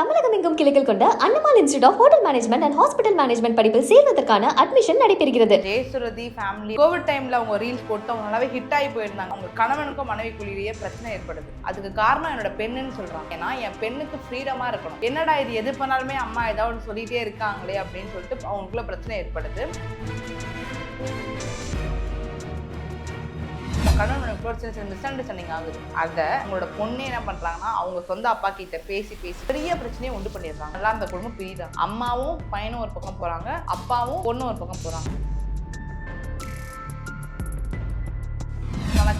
தமிழகம் எங்கும் கிளைகள் கொண்ட Annamal institute of hotel management and hospital management படிப்பில் சேர்வதற்கான அட்மிஷன் நடைபெறுகிறது. ஜெயசுரதி ஃபேமிலி கோவிட் டைம்ல அவங்க ரீல்ஸ் போட்டு அவங்க நல்லாவே ஹிட் ஆகி போயிருந்தாங்க. அவங்க கணவனுக்கும் மனைவிக்குள்ளேயே பிரச்சனை ஏற்படுது. அதுக்கு காரணம் என்னோட பெண்ணுன்னு சொல்றாங்க. ஏன்னா என் பெண்ணுக்கு ஃப்ரீடமா இருக்கணும். என்னடா இது எது பண்ணாலுமே அம்மா ஏதாவது ஒன்று சொல்லிட்டே இருக்காங்களே அப்படின்னு சொல்லிட்டு அவங்களுக்குள்ள பிரச்சனை ஏற்படுது. கணவன் மனைவிக்குள்ள சின்ன சின்ன மிஸ் அண்டர்ஸ்டாண்டிங் ஆகுது. அதை அவங்களோட பொண்ணு என்ன பண்றாங்கன்னா அவங்க சொந்த அப்பா கிட்ட பேசி பேசி பெரிய பிரச்சனையை உண்டு பண்ணிடுறாங்க. நல்லா அந்த குடும்பம் பிரியுறாங்க அம்மாவும் பையனும் ஒரு பக்கம் போறாங்க அப்பாவும் பொண்ணும் ஒரு பக்கம் போறாங்க.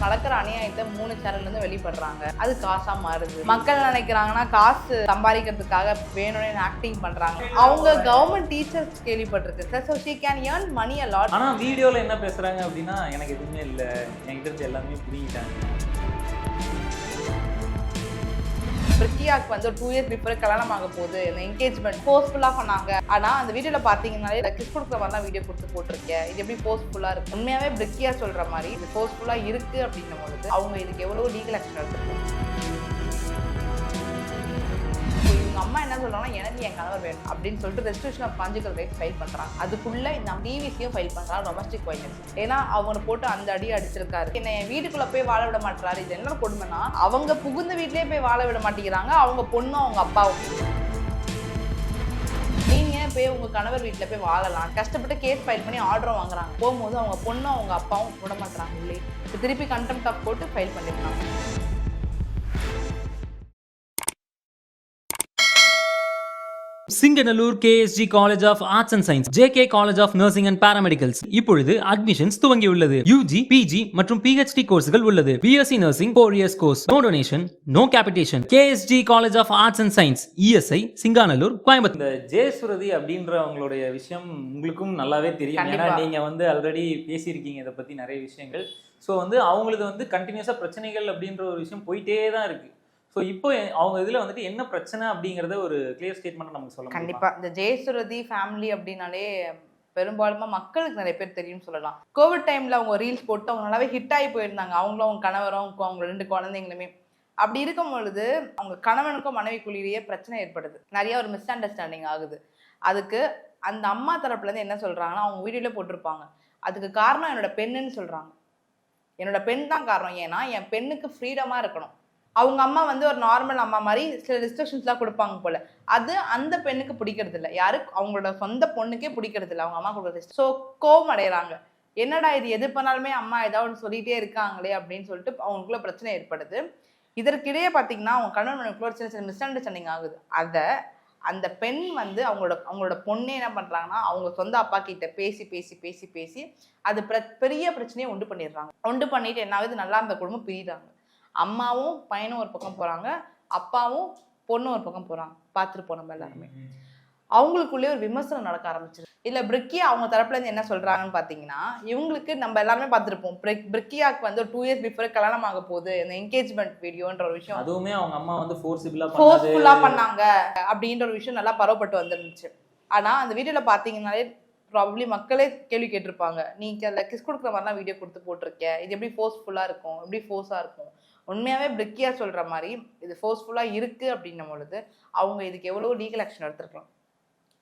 நடக்கிற அநியாயத்தை மூணு சேனல்ல இருந்து வெளிப்படுறாங்க. அது காசா மாறுது. மக்கள் நினைக்கிறாங்கன்னா காசு சம்பாதிக்கிறதுக்காக வேணும்னு ஆக்டிங் பண்றாங்க. அவங்க government teachers கேள்விப்பட்டிருக்கு. Sir so she can earn money a lot ஆனா வீடியோல என்ன பேசுறாங்க அப்படின்னா எனக்கு எதுவுமே இல்லை. என்கிட்ட எல்லாமே புரிஞ்சிட்டாங்க. பிரிட்டியாக்கு வந்து டூ இயர்ஸ் பிஃபோர் கல்யாணம் ஆக போகுது. இந்த என்கேஜ்மெண்ட் ஃபோர்ஸ்ஃபுல்லாக பண்ணாங்க ஆனால் அந்த வீடியோவில் பார்த்தீங்கன்னாலே கிஸ் கொடுக்குற மாதிரி தான் வீடியோ கொடுத்து போட்டிருக்கேன் இது எப்படி ஃபோர்ஸ்ஃபுல்லாக இருக்கு? உண்மையாகவே பிரிக்கியா சொல்கிற மாதிரி இது ஃபோர்ஸ்ஃபுல்லாக இருக்குது அப்படின்னும் பொழுது அவங்க இதுக்கு எவ்வளோ லீகல் ஆக்ஷன் எடுத்துருக்காங்க? எங்கள் அம்மா என்ன சொல்கிறாங்கன்னா எனக்கு என் கணவர் வேணும் அப்படின்னு சொல்லிட்டு restriction of conjugal right file பண்ணுறாங்க அதுக்குள்ளே நம்ம டிவிசியும் ஃபைல் பண்ணுறாங்க டொமஸ்டிக் வைலன்ஸ் ஏன்னா அவங்களை போட்டு அந்த அடி அடிச்சிருக்காரு. என்னை என் வீட்டுக்குள்ளே போய் வாழ விட மாட்டுறாரு இது என்ன கொடுமைனா அவங்க புகுந்த வீட்லேயே போய் வாழ விட மாட்டேங்கிறாங்க அவங்க பொண்ணும் அவங்க அப்பாவும். நீங்க போய் உங்க கணவர் வீட்ல போய் வாழலாம்? கஷ்டப்பட்டு கேஸ் ஃபைல் பண்ணி ஆர்டரும் வாங்குறாங்க. போகும்போது அவங்க பொண்ணும் அவங்க அப்பாவும் விட மாட்டாங்க இல்லையே? திருப்பி கண்டெம்ட் ஆஃப் போட்டு ஃபைல் பண்ணிருக்காங்க. Singanallur KSG college of arts and science JK college of nursing and paramedicals இப்பொழுது அட்மிஷன்ஸ் துவங்கியுள்ளது. யூஜி பிஜி மற்றும் பிஹெச்டி கோர்ஸ்கள் உள்ளது. BSc nursing four years course no donation no capitation KSG college of arts and science ESI Singanallur Coimbatore இந்த ஜெயசுரதி அப்படின்றவங்களுடைய விஷயம் உங்களுக்கும் நல்லாவே தெரியும். ஏன்னா. நீங்க வந்து ஆல்ரெடி பேசியிருக்கீங்க இதை பத்தி நிறைய விஷயங்கள். ஸோ வந்து அவங்களுக்கு வந்து கண்டினியூஸா பிரச்சனைகள் அப்படின்ற ஒரு விஷயம் போயிட்டே தான் இருக்கு. ஸோ இப்போ அவங்க இதில் வந்துட்டு என்ன பிரச்சனை அப்படிங்கிறத ஒரு கிளியர் ஸ்டேட்மெண்ட் நமக்கு சொல்ல கண்டிப்பாக இந்த ஜெயசுரதி ஃபேமிலி அப்படின்னாலே பெரும்பாலுமா மக்களுக்கு நிறைய பேர் தெரியும்னு சொல்லலாம். கோவிட் டைமில் அவங்க ரீல்ஸ் போட்டு அவங்க நல்லாவே ஹிட் ஆகி போயிருந்தாங்க. அவங்களும் அவங்க கணவரும் அவங்க ரெண்டு குழந்தைங்களுமே. அப்படி இருக்கும் பொழுது அவங்க கணவனுக்கும் மனைவிக்குள்ளேயே பிரச்சனை ஏற்படுது. நிறைய ஒரு மிஸ் அண்டர்ஸ்டாண்டிங் ஆகுது. அதுக்கு அந்த அம்மா தரப்புலேருந்து என்ன சொல்கிறாங்கன்னா அவங்க வீடியோவில் போட்டிருப்பாங்க. அதுக்கு காரணம் என்னோட பெண்ணுன்னு சொல்கிறாங்க என்னோட பெண் தான் காரணம். ஏன்னா என் பெண்ணுக்கு ஃப்ரீடமாக இருக்கணும். அவங்க அம்மா வந்து ஒரு நார்மல் அம்மா மாதிரி சில ரெஸ்ட்ரிக்ஷன்ஸ்லாம் கொடுப்பாங்க போல. அது அந்த பெண்ணுக்கு பிடிக்கிறது இல்லை யாரு அவங்களோட சொந்த பொண்ணுக்கே பிடிக்கிறது இல்லை அவங்க அம்மா கொடுக்குறது ஸோ கோவம் அடைகிறாங்க என்னடா இது? எது பண்ணாலுமே அம்மா ஏதாவது ஒன்று சொல்லிகிட்டே இருக்காங்களே அப்படின்னு சொல்லிட்டு அவங்களுக்குள்ள பிரச்சனை ஏற்படுது. இதற்கிடையே பார்த்தீங்கன்னா அவங்க கணவன் மனைவிக்குள்ள ஒரு சின்ன சின்ன மிஸ் அண்டர்ஸ்டாண்டிங் ஆகுது. அதை அந்த பெண் வந்து அவங்களோட அவங்களோட பொண்ணே என்ன பண்ணுறாங்கன்னா அவங்க சொந்த அப்பா கிட்ட பேசி பேசி பேசி பேசி அது பிர பெரிய பிரச்சனையை உண்டு பண்ணிடுறாங்க. உண்டு பண்ணிட்டு என்ன ஆகுது? நல்லா அந்த குடும்பம் பிரிகிறாங்க அம்மாவும் பையனும் ஒரு பக்கம் போகிறாங்க அப்பாவும் பொண்ணும் ஒரு பக்கம் போகிறாங்க பார்த்துட்டு போனோம் எல்லாருமே. அவங்களுக்குள்ளே ஒரு விமர்சனம் நடக்க ஆரம்பிச்சிருக்கு இல்ல பிரிக்கியா அவங்க தரப்புல இருந்து என்ன சொல்றாங்கன்னு பாத்தீங்கன்னா இவங்களுக்கு நம்ம எல்லாருமே பார்த்திருப்போம் பிரிக் பிரிக்கியாக்கு வந்து ஒரு டூ இயர்ஸ் பிஃபோர் கல்யாணம் ஆக போகுது. இந்த என்கேஜ்மெண்ட் வீடியோன்ற ஒரு விஷயம். அதுவுமே அவங்க அம்மா வந்து ஃபோர்ஸிபிளா ஃபோர்ஸ்ஃபுல்லா பண்ணாங்க. அப்படின்ற ஒரு விஷயம் நல்லா பரவப்பட்டு வந்துருந்துச்சு. ஆனா அந்த வீடியோல பாத்தீங்கன்னாலே ப்ராபப்ளி மக்களே கேள்வி கேட்டிருப்பாங்க. நீங்க அதில் கிஸ் கொடுக்குற மாதிரிலாம் வீடியோ கொடுத்து போட்டிருக்க. இது எப்படி ஃபோர்ஸ்ஃபுல்லா இருக்கும்? எப்படி ஃபோர்ஸா இருக்கும்? உண்மையாகவே பிரிக்கியா சொல்கிற மாதிரி இது ஃபோர்ஸ்ஃபுல்லாக இருக்கு அப்படின்னும் பொழுது அவங்க இதுக்கு எவ்வளோ லீகல் ஆக்ஷன் எடுத்துருக்கலாம்.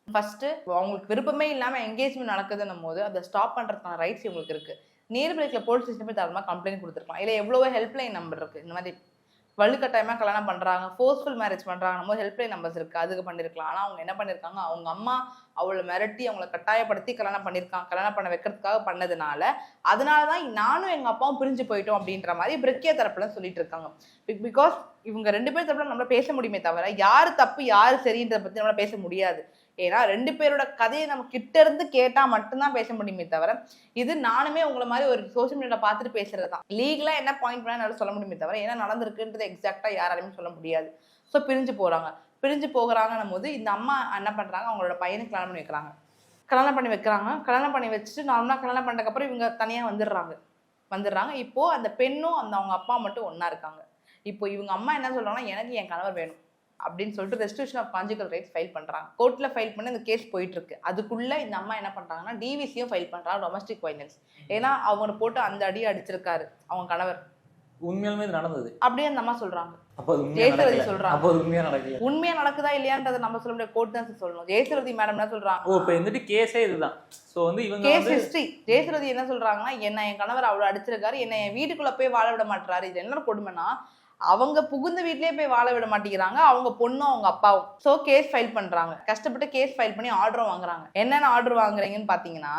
ஃபஸ்ட்டு அவங்களுக்கு விருப்பமே இல்லாமல் என்கேஜ்மெண்ட் நடக்குதுன்னும் போது அதை ஸ்டாப் பண்ணுறதுக்கான ரைட்ஸ் இவங்களுக்கு இருக்குது நீர்பிரிக்கில் போலீஸ் ஸ்டேஷன் போய் தரமாக கம்ப்ளைண்ட் கொடுத்துருக்கலாம். இல்லை எவ்வளோவோ ஹெல்ப்லைன் நம்பர் இருக்குது இந்த மாதிரி வலுக்கட்டாயமாக கல்யாணம் பண்ணுறாங்க ஃபோர்ஸ்ஃபுல் மேரேஜ் பண்ணுறாங்க போது ஹெல்ப்லைன் நம்பர்ஸ் இருக்குது அதுக்கு பண்ணியிருக்கலாம் ஆனால் அவங்க என்ன பண்ணியிருக்காங்க அவங்க அம்மா அவளை மிரட்டி அவங்கள கட்டாயப்படுத்தி கல்யாணம் பண்ணிருக்காங்க கல்யாணம் பண்ண வைக்கிறதுக்காக பண்ணதுனால அதனால தான் நானும் எங்கள் அப்பாவும் பிரிஞ்சு போயிட்டோம் அப்படின்ற மாதிரி பிரக்கிய தரப்புல சொல்லிட்டு இருக்காங்க. பிகாஸ் இவங்க ரெண்டு பேர் தரப்புல நம்மளால பேச முடியுமே தவிர யார் தப்பு யார் சரின்றத பற்றி நம்மளால பேச முடியாது. ஏன்னா ரெண்டு பேரோட கதையை நம்ம கிட்ட இருந்து கேட்டா மட்டும்தான் பேச முடியுமே தவிர இது நானுமே உங்களை மாதிரி ஒரு சோஷியல் மீடியாவில் பார்த்துட்டு பேசுறது தான் லீகலா என்ன பாயிண்ட் பண்ணால் என்னால சொல்ல முடியுமே தவிர என்ன நடந்திருக்குன்றது எக்ஸாக்டா யாராலையுமே சொல்ல முடியாது. ஸோ பிரிஞ்சு போறாங்க. பிரிஞ்சு போகிறாங்கன்னும் போது இந்த அம்மா என்ன பண்றாங்க? அவங்களோட பையனுக்கு கல்யாணம் பண்ணி வைக்கிறாங்க. கல்யாணம் பண்ணி வைக்கிறாங்க. கல்யாணம் பண்ணி வச்சுட்டு நார்மலாக கல்யாணம் பண்ணதுக்கப்புறம் இவங்க தனியா வந்துடுறாங்க. வந்துடுறாங்க. இப்போ அந்த பெண்ணும் அந்த அவங்க அப்பா மட்டும் ஒண்ணா இருக்காங்க. இப்போ இவங்க அம்மா என்ன சொல்றாங்கன்னா எனக்கு என் கணவர் வேணும். அப்படின்னு சொல்லிட்டு restriction of conjugal rights file பண்றாங்க. கோர்ட்ல ஃபைல் பண்ணி அந்த கேஸ் போயிட்டு இருக்கு அதுக்குள்ள இந்த அம்மா என்ன பண்றாங்கன்னா டிவிசியும் ஃபைல் பண்றாங்க டொமஸ்டிக் வயலன்ஸ் ஏன்னா அவங்க போட்டு அந்த அடி அடிச்சிருக்காரு அவங்க கணவர். உண்மையாலுமே நடந்தது. அப்படியே அந்த அம்மா சொல்றாங்க. அப்போ உண்மையா நடக்கல. அப்போ உண்மையா நடக்கல. உண்மையா நடக்குதா இல்லையான்றதை நம்ம சொல்ல முடியாது. கோர்ட் தான் சொல்லணும். ஜெயசரதி மேடம் என்ன சொல்றாங்க. ஓ இப்போ வந்துட்டு கேஸே இதுதான். ஸோ வந்து இவங்க கேஸ் ஹிஸ்டரி ஜெயசுரதி என்ன சொல்றாங்கன்னா என்ன என் கணவர் அவ்வளவு அடிச்சிருக்காரு. என்ன என் வீட்டுக்குள்ள போய் வாழ விட மாட்டாரு இது என்ன கொடுமைனா அவங்க புகுந்த வீட்லயே போய் வாழ விட மாட்டேங்கிறாங்க. அவங்க பொண்ணும் அவங்க அப்பாவும். சோ கேஸ் ஃபைல் பண்றாங்க. கஷ்டப்பட்டு கேஸ் ஃபைல் பண்ணி ஆர்டரும் வாங்குறாங்க. என்னென்ன ஆர்டர் வாங்குறீங்கன்னு பாத்தீங்கன்னா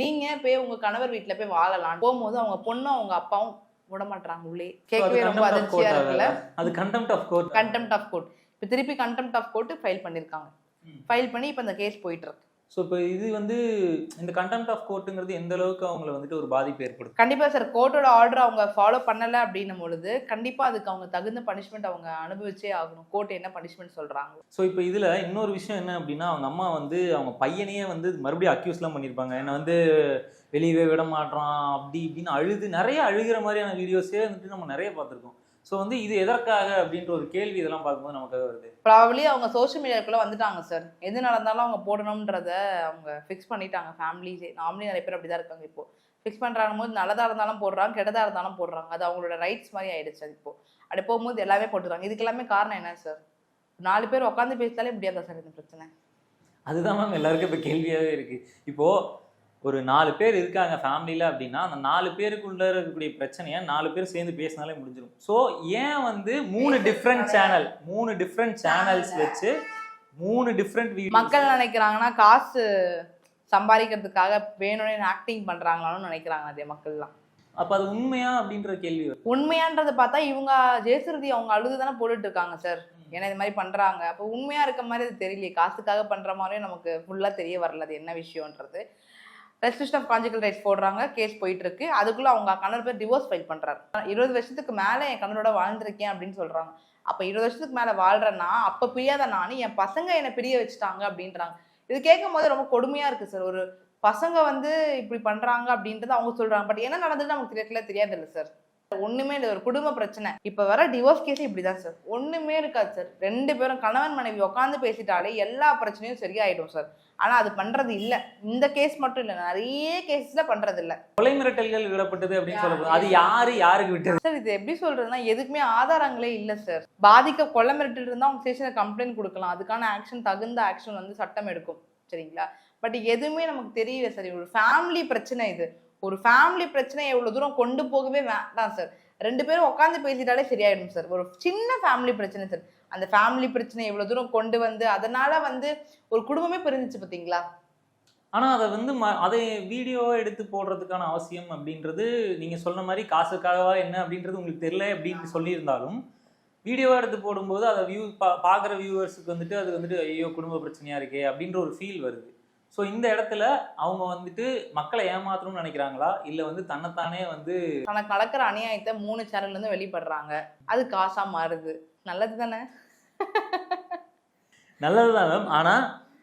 நீங்க போய் உங்க கணவர் வீட்ல போய் வாழலாம். போகும்போது அவங்க பொண்ணும் அவங்க அப்பாவும் விட மாட்டாங்க உள்ளே கேட்கவே ரொம்ப அதிர்ச்சியா இருக்குல்ல? அது contempt of court contempt of court இப்போ திருப்பி கண்டெம்ட் ஆஃப் கோர்ட் ஃபைல் பண்ணிருக்காங்க. ஃபைல் பண்ணி இப்போ இந்த கேஸ் போயிட்டு இருக்கு. ஸோ இப்போ இது வந்து இந்த கண்டெம்ட் ஆஃப் கோர்ட்டுங்கிறது எந்த அளவுக்கு அவங்கள வந்துட்டு ஒரு பாதிப்பு ஏற்படுத்தும்? கண்டிப்பா சார் கோர்ட்டோட ஆர்டர் அவங்க ஃபாலோ பண்ணல அப்படின்னும் பொழுது கண்டிப்பா அதுக்கு அவங்க தகுந்த பனிஷ்மெண்ட் அவங்க அனுபவிச்சே ஆகணும். கோர்ட் என்ன பனிஷ்மெண்ட் சொல்றாங்க ஸோ இப்போ இதில் இன்னொரு விஷயம் என்ன அப்படின்னா அவங்க அம்மா வந்து அவங்க பையனையே வந்து மறுபடியும் அக்யூஸ்லாம் பண்ணியிருப்பாங்க என்னை வந்து வெளியவே விட மாட்றான் அப்படி இப்படின்னு அழுது நிறைய அழுகிற மாதிரியான வீடியோஸே வந்துட்டு நம்ம நிறைய பார்த்துருக்கோம். ஸோ வந்து இது எதற்காக அப்படின்ற ஒரு கேள்வி இதெல்லாம் பார்க்கும்போது நமக்கு வருது. ப்ராபப்ளி அவங்க சோஷியல் மீடியாக்குள்ள வந்துட்டாங்க சார் எது நடந்தாலும் அவங்க போடணுன்றத அவங்க ஃபிக்ஸ் பண்ணிட்டாங்க ஃபேமிலிஸே நார்மலி நிறைய பேர் அப்படிதான் இருக்காங்க இப்போ. ஃபிக்ஸ் பண்றாங்க போது நல்லதா இருந்தாலும் போடுறாங்க கெட்டதா இருந்தாலும் போடுறாங்க. அது அவங்களோட ரைட்ஸ் மாதிரி ஆயிடுச்சு அது இப்போ. அப்படி போகும்போது எல்லாமே போட்டுறாங்க இதுக்கு எல்லாமே காரணம் என்ன சார் நாலு பேர் உட்காந்து பேசிட்டாலே முடியாதா சார் இந்த பிரச்சனை? அதுதான் மேம் எல்லாருக்கும் இப்போ கேள்வியாகவே இருக்கு. இப்போ ஒரு நாலு பேர் இருக்காங்க ஃபேமிலியில் அப்படின்னா அந்த நாலு பேருக்குள்ள இருக்கக்கூடிய பிரச்சனையை நாலு பேர் சேர்ந்து பேசினாலே முடிஞ்சிடும் ஸோ ஏன் வந்து மூணு டிஃப்ரெண்ட் சேனல் மூணு டிஃப்ரெண்ட் சேனல்ஸ் வச்சு மூணு டிஃப்ரெண்ட் மக்கள் நினைக்கிறாங்கன்னா காசு சம்பாதிக்கிறதுக்காக வேணும்னு ஆக்டிங் பண்றாங்களான்னு நினைக்கிறாங்க அதே மக்கள்லாம். அப்போ அது உண்மையா அப்படின்ற கேள்வி உண்மையான்றதை பார்த்தா இவங்க ஜெயசுருதி அவங்க அழுது தானே போட்டுட்டு இருக்காங்க சார் ஏன்னா இது மாதிரி பண்றாங்க. அப்போ உண்மையா இருக்க மாதிரி அது தெரியலையே. காசுக்காக பண்ற மாதிரியும் நமக்கு ஃபுல்லா தெரிய வரல அது என்ன விஷயம்ன்றது. ரெஸ்ட்ரிக்ஷன் ஆஃப் கான்ஜிக்கல் ரைட்ஸ் போடுறாங்க கேஸ் போயிட்டு இருக்கு அதுக்குள்ள அவங்க கணவர் பேர் டிவோர்ஸ் ஃபைல் பண்றாரு. இருபது வருஷத்துக்கு மேல என் கணவரோட வாழ்ந்திருக்கேன் அப்படின்னு சொல்றாங்க. அப்ப இருபது வருஷத்துக்கு மேல வாழ்றேன்னா அப்ப பிரியாத நானும் என் பசங்க என்னை பிரிய வச்சுட்டாங்க அப்படின்றாங்க. இது கேட்கும் போது ரொம்ப கொடுமையா இருக்கு சார் ஒரு பசங்க வந்து இப்படி பண்றாங்க அப்படின்றது அவங்க சொல்றாங்க. பட் என்ன நடந்ததுன்னு நமக்கு தெரியல தெரியாது இல்லை சார் ஒண்ணுமே இல்லை ஒரு குடும்ப பிரச்சனை. இப்ப வர டிவோர்ஸ் கேஸ் இப்படிதான் சார் ஒண்ணுமே இருக்காது சார் ரெண்டு பேரும் கணவன் மனைவி உட்காந்து பேசிட்டாலே எல்லா பிரச்சனையும் சரியாயிடும் சார் ஆனா அது பண்றது இல்ல. இந்த கேஸ் மட்டும் இல்ல. நிறைய கேஸ்ல பண்றது இல்ல. கொலை மிரட்டல்கள் விடப்பட்டது அப்படின்னு சொல்லப்படுது அது யாரு யாருக்கு விட்டது? சார் இது எப்படி சொல்றதுன்னா எதுக்குமே ஆதாரங்களே இல்ல சார் பாதிக்க கொலை மிரட்டல் இருந்தா அவங்க ஸ்டேஷன்ல கம்ப்ளைண்ட் கொடுக்கலாம். அதுக்கான ஆக்ஷன் தகுந்த ஆக்ஷன் வந்து சட்டம் எடுக்கும். சரிங்களா? பட் எதுவுமே நமக்கு தெரியல சார் ஒரு ஃபேமிலி பிரச்சனை இது. ஒரு ஃபேமிலி பிரச்சனை எவ்வளோ தூரம் கொண்டு போகவே வேண்டாம் சார் ரெண்டு பேரும் உட்காந்து பேசிட்டாலே சரியாயிடும் சார் ஒரு சின்ன ஃபேமிலி பிரச்சனை சார் அந்த ஃபேமிலி பிரச்சனை எவ்வளோ தூரம் கொண்டு வந்து அதனால வந்து ஒரு குடும்பமே பிரிஞ்சிச்சு பார்த்தீங்களா ஆனால் அதை வந்து ம- அதை வீடியோவா எடுத்து போடுறதுக்கான அவசியம் அப்படின்றது நீங்கள் சொன்ன மாதிரி காசுக்காகவா என்ன அப்படின்றது உங்களுக்கு தெரியல அப்படின்னு சொல்லியிருந்தாலும் வீடியோவாக எடுத்து போடும்போது அதை வியூ பா பார்க்குற வியூவர்ஸுக்கு வந்துட்டு அது வந்துட்டு ஐயோ குடும்ப பிரச்சனையாக இருக்கே அப்படின்ற ஒரு ஃபீல் வருது. ஸோ இந்த இடத்துல அவங்க வந்துட்டு மக்களை ஏமாத்தணும்னு நினைக்கிறாங்களா? இல்லை வந்து தன்னைத்தானே வந்து தனக்கு நடக்கிற அநியாயத்தை மூணு சேனல்ல இருந்து வெளிப்படுறாங்க. அது காசா மாறுது. நல்லது தானே நல்லதுதான் மேம் ஆனா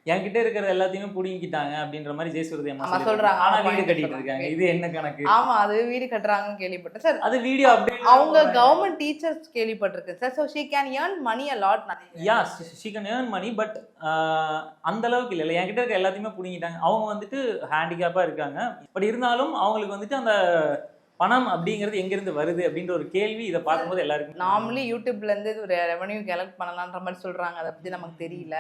என்கிட்ட இருக்கிற எல்லாத்தையுமே புடுங்கிக்கிட்டாங்க அப்படின்ற மாதிரி ஜெயசுரதி அம்மா. சொல்றாங்க. ஆனா வீடு கட்டிட்டு. இருக்காங்க. இது என்ன கணக்கு? ஆமா அது வீடு கட்டுறாங்கன்னு கேள்விப்பட்டேன். சார் அது வீடியோ அப்டேட் அவங்க கவர்மெண்ட் டீச்சர்ஸ் கேள்விப்பட்டிருக்கேன். Sir so she can earn money a lot yeah she can earn money but அந்த அளவுக்கு இல்லை. என்கிட்ட இருக்க எல்லாத்தையுமே பிடிங்கிட்டாங்க அவங்க வந்துட்டு ஹேண்டிகேப்பாக இருக்காங்க. பட் இருந்தாலும் அவங்களுக்கு வந்துட்டு அந்த பணம் அப்படிங்கிறது எங்கேருந்து வருது அப்படின்ற ஒரு கேள்வி இதை பார்க்கும்போது எல்லாருக்கும் நார்மலி யூடியூப்ல இருந்து ஒரு ரெவன்யூ கலெக்ட் பண்ணலான்ற மாதிரி சொல்றாங்க. அதை பத்தி நமக்கு தெரியல.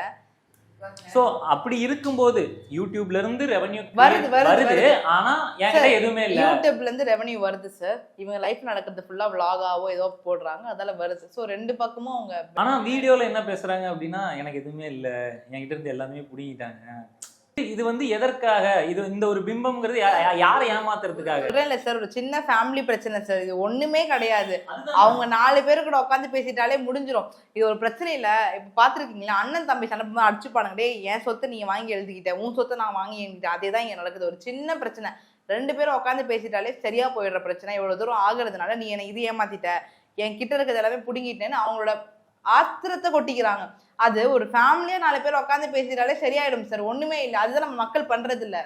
ஸோ அப்படி இருக்கும்போது யூடியூப்ல இருந்து ரெவன்யூ வருது, வருது. ஆனா என்கிட்ட எதுவுமே இல்லை. யூடியூப்ல இருந்து ரெவன்யூ வருது சார் இவங்க லைஃப் நடக்கிறது ஃபுல்லா vlog-ஆவோ ஏதோ போடுறாங்க அதால வருது. ஸோ ரெண்டு பக்கமும் அவங்க ஆனா வீடியோல என்ன பேசுறாங்க அப்படின்னா எனக்கு எதுவுமே இல்ல. என்கிட்ட இருந்து எல்லாமே புடிங்கிட்டாங்க. இது வந்து எதற்காக? இது இந்த ஒரு பிம்பம்ங்கிறது யாரை ஏமாத்துறதுக்காக? இல்ல சார் ஒரு சின்ன ஃபேமிலி பிரச்சனை சார். இது ஒண்ணுமே கிடையாது. அவங்க நாலு பேரு கூட உட்காந்து பேசிட்டாலே முடிஞ்சிரும். இது ஒரு பிரச்சனை இல்ல. இப்ப பாத்துருக்கீங்களா அண்ணன் தம்பி சண்டை போடும்போது அடிச்சுப்பானுங்க. டேய் என் சொத்தை நீங்க வாங்கி எழுதிக்கிட்ட. உன் சொத்தை நான் வாங்கி எழுதிட்டேன் அதே தான் இங்க நடக்குது. ஒரு சின்ன பிரச்சனை. ரெண்டு பேரும் உட்காந்து பேசிட்டாலே சரியா போயிடுற பிரச்சனை. இவ்வளவு தூரம் ஆகுறதுனால நீ என்னை இது ஏமாத்திட்ட. என் கிட்ட இருக்கிறது எல்லாமே புடுங்கிட்டேன்னு அவங்களோட ஆத்திரத்தை கொட்டிக்கிறாங்க. அது ஒரு ஃபேமிலியா நாலு பேர் உட்காந்து பேசிட்டாலே சரியாயிடும் சார் ஒண்ணுமே இல்லை. அதுதான் நம்ம மக்கள் பண்றது இல்ல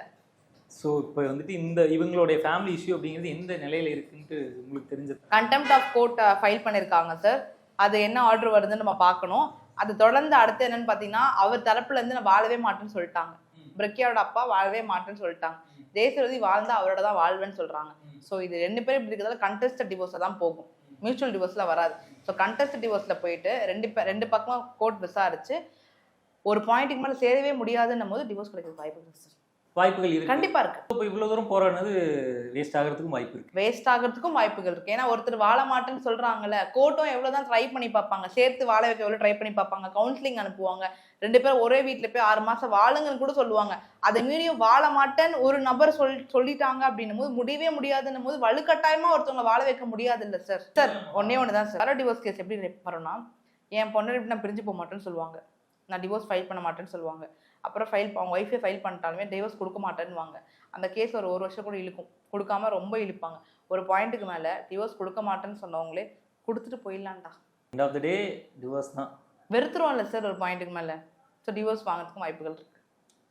ஸோ இப்போ வந்துட்டு இந்த இவங்களுடைய ஃபேமிலி இஷ்யூ அப்படிங்கிறது எந்த நிலையில இருக்குன்ட்டு உங்களுக்கு தெரிஞ்சது? கண்டெம்ட் ஆஃப் கோர்ட் ஃபைல் பண்ணியிருக்காங்க சார் அது என்ன ஆர்டர் வருதுன்னு நம்ம பார்க்கணும். அது தொடர்ந்து அடுத்து என்னன்னு பார்த்தீங்கன்னா அவர் தரப்புல இருந்து நான் வாழவே மாட்டேன்னு சொல்லிட்டாங்க. பிரக்யாவோட அப்பா வாழவே மாட்டேன்னு சொல்லிட்டாங்க. தேசரதி வாழ்ந்தா அவரோட தான் வாழ்வேன்னு சொல்றாங்க. ஸோ இது ரெண்டு பேரும் இப்படி இருக்கிறதால கண்டெஸ்ட் டிவோர்ஸாக தான் போகும். மியூச்சுவல் டிவோர்ஸில் வராது. ஸோ கண்டஸ்ட் டிவோர்ஸில் போயிட்டு ரெண்டு பே ரெண்டு பக்கமாக கோர்ட் விசாரிச்சு ஒரு பாயிண்ட்டுக்கு மேலே சேரவே முடியாதுன்னும் போது டிவோர்ஸ் கிடைக்கிறது வாய்ப்பு சார் வாய்ப்புகள் இருக்கு. கண்டிப்பாக இருக்கு. இப்போ இவ்வளவு தூரம் போராடினது வேஸ்ட் ஆகிறதுக்கும் வாய்ப்பு இருக்கு. வேஸ்ட் ஆகிறதுக்கும் வாய்ப்புகள் இருக்கு. ஏன்னா ஒருத்தர் வாழ மாட்டேன்னு சொல்றாங்கல்ல கோர்ட்டும் எவ்வளவுதான் ட்ரை பண்ணி பார்ப்பாங்க. சேர்த்து வாழ வைக்க எவ்வளவு ட்ரை பண்ணி பார்ப்பாங்க. கவுன்சிலிங் அனுப்புவாங்க. ரெண்டு பேரும் ஒரே வீட்ல போய் ஆறு மாசம் வாழுங்கன்னு கூட சொல்லுவாங்க. அதை மீறியும் வாழ மாட்டேன்னு ஒரு நபர் சொல் சொல்லிட்டாங்க அப்படின்னும் போது முடியவே முடியாதுன்னும் போது வலுக்கட்டாயமா ஒருத்தவங்க வாழ வைக்க முடியாது இல்ல சார் சார் ஒன்னே ஒன்று தான் சார் டிவோர்ஸ் கேஸ் எப்படி வரும்னா என் பொண்ணு நான் பிரிஞ்சு போக மாட்டேன்னு சொல்லுவாங்க. நான் டிவோர்ஸ் ஃபைல் பண்ண மாட்டேன்னு சொல்லுவாங்க. அப்புறம் ஃபைல் அவங்க ஒய்ஃபே ஃபைல் பண்ணிட்டாலுமே டிவோர்ஸ் கொடுக்க மாட்டேன்னுவாங்க. அந்த கேஸ் ஒரு ஒரு வருஷம் கூட இழுக்கும். கொடுக்காம ரொம்ப இழுப்பாங்க. ஒரு பாயிண்ட்டுக்கு மேலே டிவோர்ஸ் கொடுக்க மாட்டேன்னு சொன்னவங்களே கொடுத்துட்டு போயிடலான்டா end of the day divorce தான். வெறுத்துருவோம்ல சார் ஒரு பாயிண்ட்டுக்கு மேலே. ஸோ டிவோர்ஸ் வாங்குறதுக்கும் வாய்ப்புகள் இருக்கு.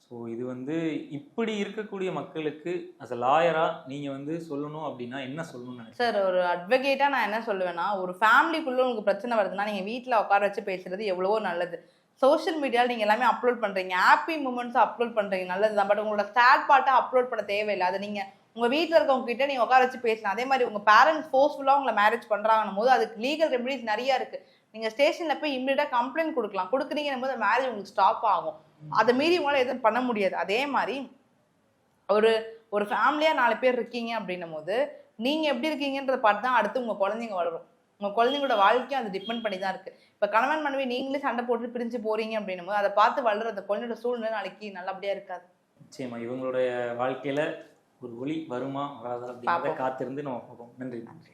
ஸோ இது வந்து இப்படி இருக்கக்கூடிய மக்களுக்கு அஸ் அ லாயரா நீங்க வந்து சொல்லணும் அப்படின்னா என்ன சொல்லணும்னு சார் ஒரு அட்வொகேட்டாக நான் என்ன சொல்லுவேன்னா ஒரு ஃபேமிலிக்குள்ளே உங்களுக்கு பிரச்சனை வருதுன்னா நீங்கள் வீட்டில் உட்கார வச்சு பேசுறது எவ்வளவோ நல்லது. சோஷியல் மீடியாவில் நீங்கள் எல்லாமே அப்லோட் பண்ணுறீங்க ஹாப்பி மூமெண்ட்ஸ் அப்லோட் பண்ணுறீங்க நல்லது தான். பட் உங்களோட சேட் பாட்டை அப்லோட் பண்ண தேவையில்லை. அதை நீங்கள் உங்கள் வீட்டில் இருக்கவங்க கிட்ட நீங்கள் உட்கார வச்சு பேசலாம். அதே மாதிரி உங்கள் பேரண்ட்ஸ் ஃபோர்ஸ்ஃபுல்லாக உங்களை மேரேஜ் பண்ணுறாங்கன்னும் போது அதுக்கு லீகல் ரெமெடிஸ் நிறையா இருக்குது நீங்கள் ஸ்டேஷனில் போய் இம்மிடியாக கம்ப்ளைண்ட் கொடுக்கலாம். கொடுக்குறீங்கன்னும் போது மேரேஜ் உங்களுக்கு ஸ்டாப் ஆகும். அதை மீறி உங்களால் எதுவும் பண்ண முடியாது. அதே மாதிரி ஒரு ஒரு ஃபேமிலியாக நாலு பேர் இருக்கீங்க அப்படின்னும் போது நீங்கள் எப்படி இருக்கீங்கன்றத பார்த்து தான் அடுத்து உங்கள் குழந்தைங்க வளரும். உங்கள் குழந்தைங்களோட வாழ்க்கையும் அது டிபெண்ட் பண்ணி தான் இருக்குது இப்போ கணவன் மனைவி நீங்களே சண்டை போட்டு பிரிஞ்சு போறீங்க அப்படின்னும் அதை பார்த்து வளர அந்த குழந்தையோட சூழ்நிலை நாளைக்கு நல்லபடியாக இருக்காது. நிச்சயமா இவங்களுடைய வாழ்க்கையில ஒரு ஒளி வருமா வராதா அப்படிங்கிறத. காத்திருந்து நம்ம பார்ப்போம். நன்றி நன்றி.